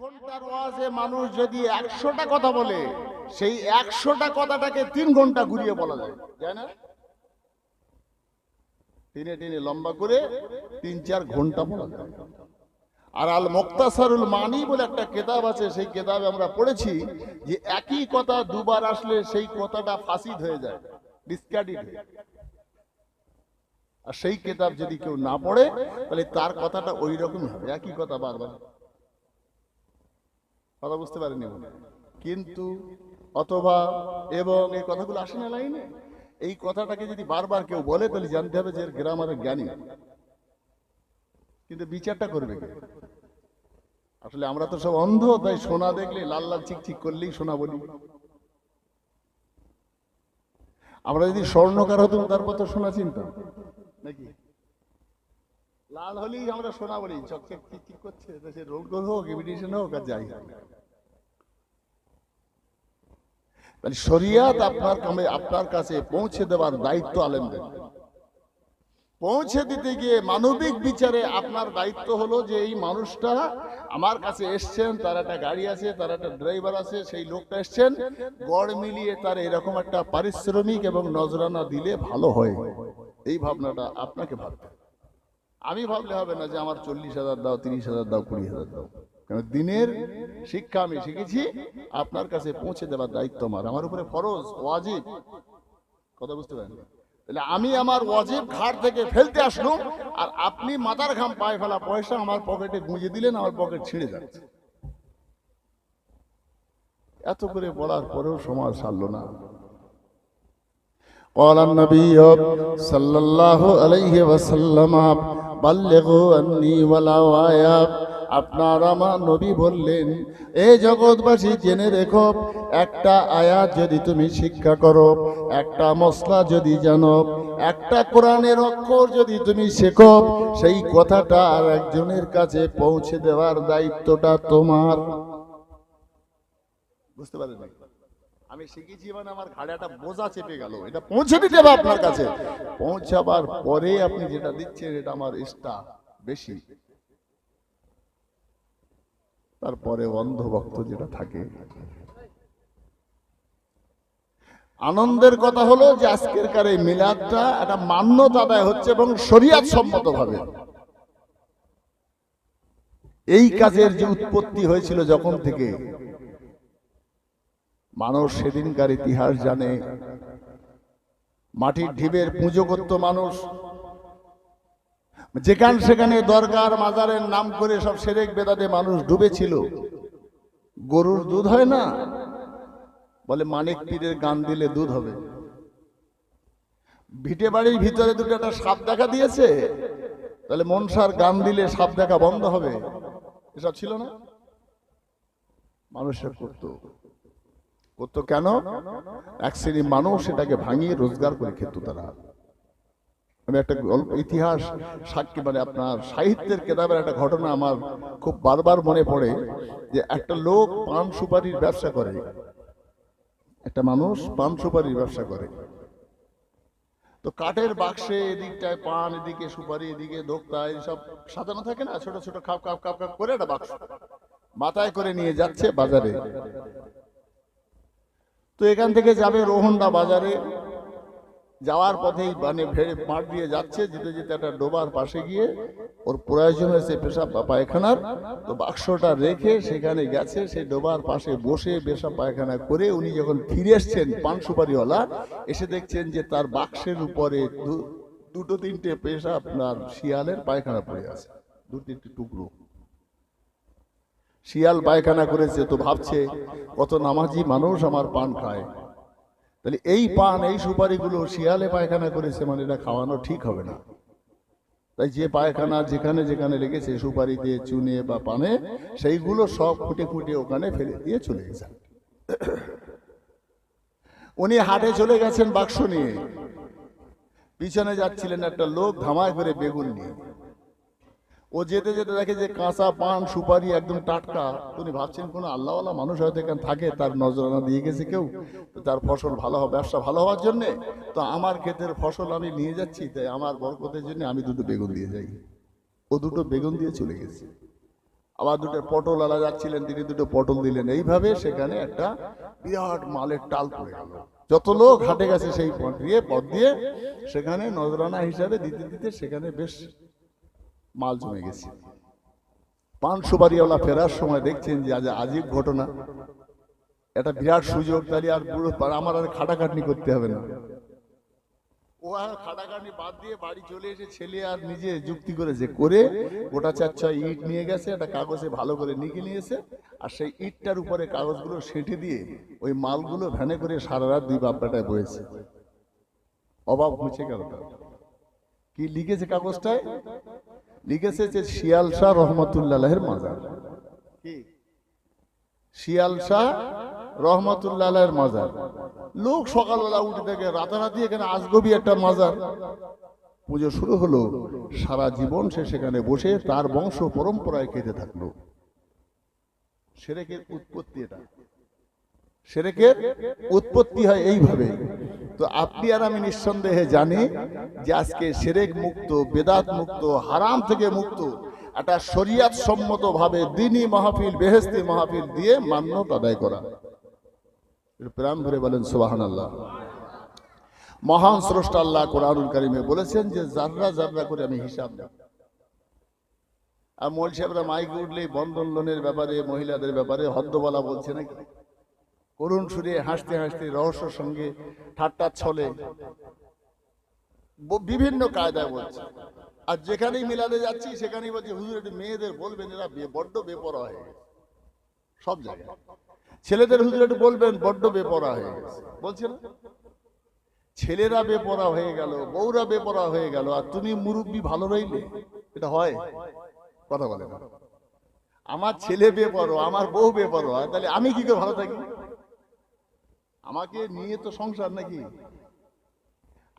ঘণ্টার ওয়াজে মানুষ যদি একশোটা কথা বলে, সেই একশোটা কথাটাকে তিন ঘণ্টা ঘুরিয়ে বলা যায়। টেনে লম্বা করে তিন, চার ঘণ্টা বলা যায়। আর আল মুক্তাসারুল মানি বলে একটা কেতাব আছে, সেই কেতাবে আমরা পড়েছি যে একই কথা দুবার আসলে সেই কথাটা ফাসিদ হয়ে যায় ডিসকার্ডিড হয়ে আর সেই কেতাব যদি কেউ না পড়ে, তাহলে তার কথাটা ওই রকমই হবে, একই কথা বারবার। কথা বুঝতে পারেনি কিন্তু অথবা এবং এই কথাগুলো আসে না লাইনে? এই কথাটাকে যদি বারবার কেউ বলে, তাহলে জানতে হবে যে গ্রামারের জ্ঞানী। কিন্তু বিচারটা করবে আসলে আমরা তো সব অন্ধ, তাই সোনা দেখলে লাল লাল চিকচিক করলেই সোনা বলি। আমরা যদি স্বর্ণকার হতাম, তারপর তো সোনা চিনতাম। নাকি? লাল হলেই আমরা সোনা বলি। চকচক চিকচিক করছে? তো সে রোড হোক ইমিটেশন হোক, আর যাই তাহলে শরিয়াত আপনার কামে, আপনার কাছে পৌঁছে দেওয়ার দায়িত্ব আলেমদের। পৌঁছে দিতে গিয়ে মানবিক বিচারে আপনার দায়িত্ব হলো যে এই মানুষটা আমার কাছে এসছেন, তার একটা গাড়ি আছে, তার একটা ড্রাইভার আছে, সেই লোকটা এসছেন। গড় মিলিয়ে তার এরকম একটা পারিশ্রমিক এবং নজরানা দিলে ভালো হয়। এই ভাবনাটা আপনাকে ভাবতে। আমি ভাবলে হবে না যে আমার চল্লিশ হাজার দাও তিরিশ হাজার দাও কুড়ি হাজার দাও কারণ দিনের শিক্ষা আমি শিখেছি আপনার কাছে পৌঁছে দেওয়ার দায়িত্ব আমার আমার উপরে ফরজ ওয়াজিব কথা বুঝতে পারেন তাহলে আমি আমার ওয়াজিব ঘাট থেকে ফেলতে আসলাম আর আপনি মাথার ঘাম পায়ে ফেলা পয়সা আমার পকেটে গুঁজে দিলেন আমার পকেট ছিঁড়ে যাচ্ছে এত করে বলার পরেও সমাজ সারল না قال النبي صلى الله عليه وسلم আপনার আমার নবী বললেন, এ জগৎবাসী, জেনে রেখো, একটা আয়াত যদি তুমি শিক্ষা করো, একটা মশলা যদি জানো, একটা কোরআনের অক্ষর যদি তুমি শেখো, সেই কথাটা আর একজনের কাছে পৌঁছে দেওয়ার দায়িত্বটা তোমার। বুঝতে পারলেন? আমি শিখেছি মানে আমার ঘাড়ে একটা বোঝা চেপে গেল। এটা পৌঁছে দিতে হবে আপনার কাছে। পৌঁছাবার পরে আপনি যেটা দিচ্ছেন এটা আমার ইষ্টা বেশি। তারপরে অন্ধভক্ত যেটা থাকে। আনন্দের কথা হলো যে আজকের কার এই মিলাদটা একটা মান্যতা আদায় হচ্ছে এবং শরিয়াত সম্মত ভাবে এই কাজের যে উৎপত্তি হয়েছিল যখন থেকে মানুষ সেদিনকার ইতিহাস জানে। মাটির ঢিবের পুজো করত মানুষ। যেখান সেখানে দরকার মাজারের নাম করে সব সেরেক বেদাতে মানুষ ডুবেছিল। গরুর দুধ হয় না? বলে, মানিক পীরের গান দিলে দুধ হবে। ভিটে বাড়ির ভিতরে দুটো একটা সাপ দেখা দিয়েছে। তাহলে মনসার গান দিলে সাপ দেখা বন্ধ হবে। এসব ছিল না? মানুষের করতো করতো কেন? এক শ্রেণি মানুষ এটাকে ভাঙিয়ে রোজগার করে খেত তারা। আমি একটা গল্প, ইতিহাস, সাক্ষী মানে আপনার সাহিত্যের কেতাবের একটা ঘটনা আমার খুব বারবার মনে পড়ে যে একটা লোক পান সুপারির ব্যবসা করে। একটা মানুষ পান সুপারির ব্যবসা করে। তো কাঠের বাক্সে এদিকটায় পান, এদিকে সুপারি, এদিকে দোক্তা এইসব সাজানো থাকে না? ছোট ছোট, খাপ খাপ খাপ খাপ করে একটা বাক্স মাথায় করে নিয়ে যাচ্ছে বাজারে। তো এখান থেকে যাবে রোহনদা বাজারে। যাওয়ার পথেই মানে ভেড়ে মাঠ দিয়ে যাচ্ছে, যেতে যেতে একটা ডোবার পাশে গিয়ে ওর প্রয়োজন হয়েছে পেশাব বা পায়খানার। তো বাক্সটা রেখে সেখানে গেছে, সেই ডোবার পাশে বসে পেশাব পায়খানা করে উনি যখন ফিরে এসছেন পান সুপারিওয়ালা এসে দেখছেন যে তার বাক্সের উপরে দুটো তিনটে পেশা আপনার শিয়ালের পায়খানা পড়ে আছে। দু, তিনটে টুকরো। শিয়াল পায়খানা করেছে তো ভাবছে, কত নামাজি মানুষ আমার পান খায়। তাহলে এই পান, এই সুপারিগুলো শিয়ালে পায়খানা করেছে মানে এটা খাওয়ানো ঠিক হবে না। তাই যে পায়খানা যেখানে যেখানে লেগেছে, সুপারিতে, চুনে বা পানে, সেইগুলো সব ফুটে ফুটে ওখানে ফেলে দিয়ে চলে গেছে উনি হাটে চলে গেছেন বাক্স নিয়ে। পিছনে যাচ্ছিলেন একটা লোক, ধামায় করে বেগুন নিয়ে। ও যেতে যেতে দেখে যে কাঁচা পান, সুপারি একদম টাটকা। উনি ভাবছেন, কোনো আল্লাহওয়ালা মানুষ হয়তো এখানে থাকে, তার নজরানা দিয়ে গেছে কেউ। তার ফসল ভালো হবে, ব্যবসা ভালো হওয়ার জন্য। তো আমার ক্ষেতের ফসল আমি নিয়ে যাচ্ছি, তাই আমার বরকতের জন্য আমি দুটো বেগুন দিয়ে যাই। ও দুটো বেগুন দিয়ে চলে গেছে। আবার দুটো পটল আলা যাচ্ছিলেন তিনি দুটো পটল দিলেন। এইভাবে সেখানে একটা বিরাট মালের টাল পড়ে গেল। যত লোক হাটে গেছে সেই পথ দিয়ে পথ দিয়ে সেখানে নজরানা হিসাবে দিতে দিতে সেখানে বেশ মাল জমে গেছে। পান সুপারিওয়ালা ফেরার সময় দেখছেন যে আজ আজীব ঘটনা। একটা বিরাট সুযোগ তাহলে আর পুরো আমার আর খাটাখাটনি করতে হবে না। ও আর খাটাখাটনি বাদ দিয়ে বাড়ি চলে এসে ছেলে আর নিজে যুক্তি করেছে করে গোটা চার ছয় ইট নিয়ে গেছে একটা কাগজে ভালো করে নিয়ে নিয়েছে আর সেই ইটটার উপরে কাগজগুলো সেঁটে দিয়ে ওই মালগুলো ভ্যানে করে সারা রাত দুই বাপ্পাটায় বয়েছে। অভাব মুছে গেল কি লিখেছে কাগজটায়? লিখেছে যে শিয়াল শাহ রহমতুল্লাহের মাজার। কি? শিয়াল শাহ রহমতুল্লাহের মাজার। লোক সকালবেলা উঠে থেকে রাতারাতি এখানে আজগবি একটা মাজার। পুজো শুরু হলো সারা জীবন সে সেখানে বসে তার বংশ পরম্পরায় খেতে থাকল। সেরেকের উৎপত্তি এটা। সেরেকের উৎপত্তি হয় এইভাবে। তো আপনি আর আমি নিঃসন্দেহে জানি যে আজকে সেরেক মুক্ত, বেদাত মুক্ত, হারাম থেকে মুক্ত, একটা শরিয়াত সম্মত ভাবে দিনী মাহফিল বেহেস্তি মাহফিল দিয়ে মান্যত আদায় করা। প্রাণ ভরে বলেন সুবাহান আল্লাহ মহান স্রষ্টা আল্লাহ কোরআনুল কারিমে বলেছেন যে জাররা জাররা করে আমি হিসাব দেব আর মোল সাহেবরা মাইক উঠলেই বন্ধন লোনের ব্যাপারে, মহিলাদের ব্যাপারে হদ্দবলা বলছে নাকি? করুণ সুরে হাসতে হাসতে রহস্যর সঙ্গে ঠাট্টা ছলে বিভিন্ন কায়দায় বলছে। আর যেখানেই মিলাদে যাচ্ছি সেখানেই বলছি হুজুর একটু মেয়েদের বলবেন এরা বড্ড বেপরা হয়ে গেছে। সব জায়গায়। ছেলেদের হুজুর একটু বলবেন বড্ড বেপরা হয়ে গেছে। বলছে না? ছেলেরা বেপরা হয়ে গেল বউরা বেপরা হয়ে গেল আর তুমি মুরব্বী ভালো রইলে? এটা হয়? কথা বলে না। আমার ছেলে বেপরো আমার বউ বেপরো তাহলে আমি কি করে ভালো থাকি? আমাকে নিয়ে তো সংসার নাকি?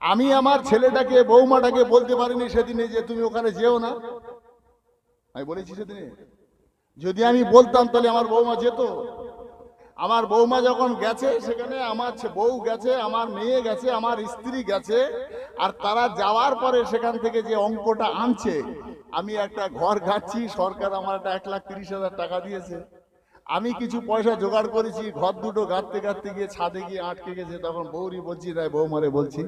আমি আমার ছেলেটাকে বৌমাটাকে বলতে পারিনি সেদিনে যে তুমি ওখানে যেও না। আমি বলেছি সেদিনে। যদি আমি বলতাম তাহলে আমার বৌমা যেত। আমার বৌমা যখন গেছে সেখানে আমার বউ গেছে আমার মেয়ে গেছে আমার স্ত্রী গেছে আর তারা যাওয়ার পরে সেখান থেকে যে অঙ্কটা আনছে আমি একটা ঘর ঘাটছি সরকার আমার একটা এক লাখ তিরিশ হাজার টাকা দিয়েছে। আমি কিছু পয়সা জোগাড় করেছি ঘর দুটো গাঁটতে গাঁটতে গিয়ে ছাদে গিয়ে আটকে গেছে তখন বৌরি বলছি তাই বৌমারে বলছি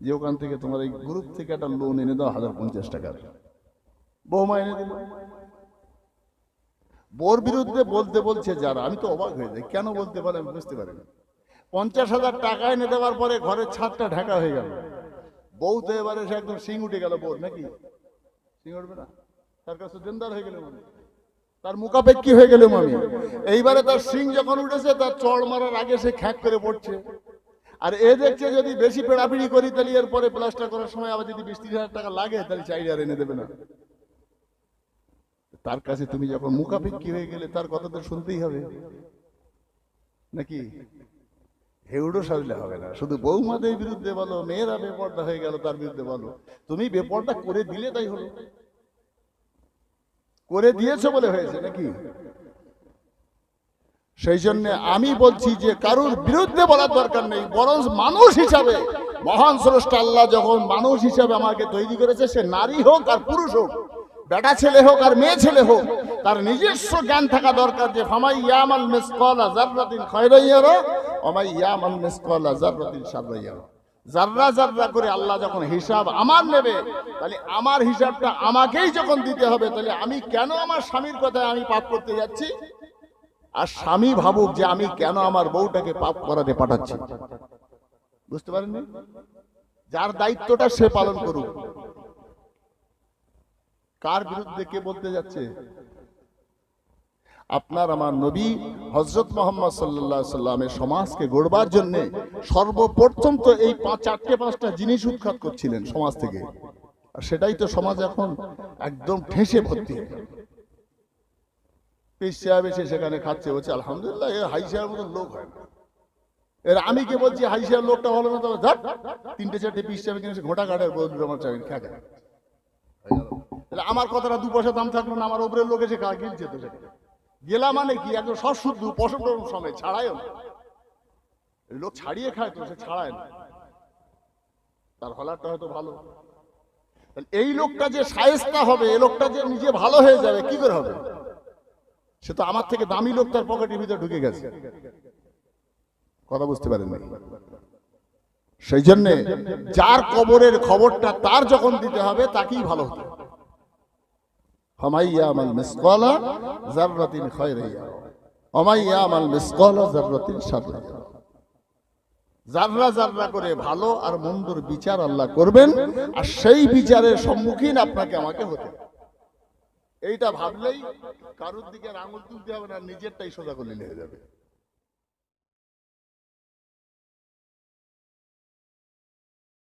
যে ওখান থেকে তোমার এই গ্রুপ থেকে একটা লোন এনে দাও হাজার পঞ্চাশ টাকার বৌমা এনে দিল। বোর বিরুদ্ধে বলতে বলছে যারা আমি তো অবাক হয়ে যাই কেন বলতে পারে আমি বুঝতে পারি না। পঞ্চাশ হাজার টাকা এনে দেওয়ার পরে ঘরের ছাদটা ঢাকা হয়ে গেল। বউ তো এবারে সে একদম সিং উঠে গেল বোর নাকি? সিং উঠবে না? তার কাছে দেনদার হয়ে গেল মানে তার মুখাপেক্ষি হয়ে গেল আমি। এইবারে তার সিং যখন উঠেছে, তার চড় মারার আগে সে খ্যাক করে পড়ছে। আর এ দেখছে যদি বেশি পেড়াপিড়ি করি, তাহলে এর পরে প্লাস্টার করার সময় আবার যদি বিশ তিরিশ হাজার টাকা লাগে, তাহলে চাইলে আর এনে দেবে না। তার কাছে তুমি যখন মুখাপেক্ষি হয়ে গেলে, তার কথা তো শুনতেই হবে। নাকি? হেউডো সাজলে হবে না। শুধু বৌমাদের বিরুদ্ধে বলো, মেয়েরা বেপর্দা হয়ে গেল, তার বিরুদ্ধে বলো। তুমি বেপর্দা করে দিলে তাই হলো। করে দিয়েছে বলে হয়েছে নাকি? সেই জন্য আমি বলছি যে কারোর বিরুদ্ধে বলার দরকার নেই, বরং মানুষ হিসাবে, মহান স্রষ্টা আল্লাহ যখন মানুষ হিসাবে আমাকে তৈরি করেছে, সে নারী হোক আর পুরুষ হোক, বেটা ছেলে হোক আর মেয়ে ছেলে হোক, তার নিজস্ব জ্ঞান থাকা দরকার যে, ফামাই ইয়ামাল মিসকালা জাররাতিন খায়রাইয়ারা, ওমাই ইয়ামাল মিসকালা জাররাতিন শাররাইয়ারা। জাররা জাররা করে আল্লাহ যখন হিসাব আমার নেবে, তাহলে আমার হিসাবটা আমাকেই যখন দিতে হবে, তাহলে আমি কেন আমার স্বামীর কথায় আমি পাপ করতে যাচ্ছি? আর স্বামী ভাবুক যে আমি কেন আমার বউটাকে পাপ করাতে পাঠাচ্ছি। বুঝতে পারেননি? যার দায়িত্বটা সে পালন করুক। কার বিরুদ্ধে কে বলতে যাচ্ছে? আপনার আমার নবী হজরত মোহাম্মদ সাল্লাহ সাল্লামের সমাজকে গড়বার জন্য সর্বপ্রথম তো এই পাঁচ, চারটে, পাঁচটা জিনিস উৎখাত করছিলেন সমাজ থেকে। আর সেটাই তো সমাজ এখন একদম ঠেসে ভর্তি। সাহেব সেখানে খাচ্ছে, বলছে, আলহামদুলিল্লাহ, এ হাই সাহেবের মতো লোক হয় এর আমি কি বলছি, হাই সাহেব লোকটা ভালো না তিনটে, চারটে পিস সাহেব কিনে ঘোটা কাটার আমার চাকরি খা খা আমার কথাটা দু পয়সা দাম থাকল না, আমার ওপরের লোক এসে খা কিনছে তো সেটা। গেলা মানে কি? একদম সব শুদ্ধ পশম সময় ছাড়ায়ও না। লোক ছাড়িয়ে খায় তো, সে ছাড়ায় না। তার হলারটা হয়তো ভালো। এই লোকটা যে সায়স্তা হবে, এই লোকটা যে নিজে ভালো হয়ে যাবে, কি করে হবে? সে তো আমার থেকে দামি লোক তার পকেটের ভিতরে ঢুকে গেছে। কথা বুঝতে পারেন না সেই জন্যে যার কবরের খবরটা তার যখন দিতে হবে, তাকেই ভালো হতে হবে। শাররিয়া জাররা জাররা করে ভালো আর মন্দর বিচার আল্লাহ করবেন, আর সেই বিচারের সম্মুখীন আপনাকে আমাকে হতে এইটা ভাবলেই কারোর দিকে আঙুল তুলতে হবে না, নিজেরটাই সোজা করে নিয়ে যাবে।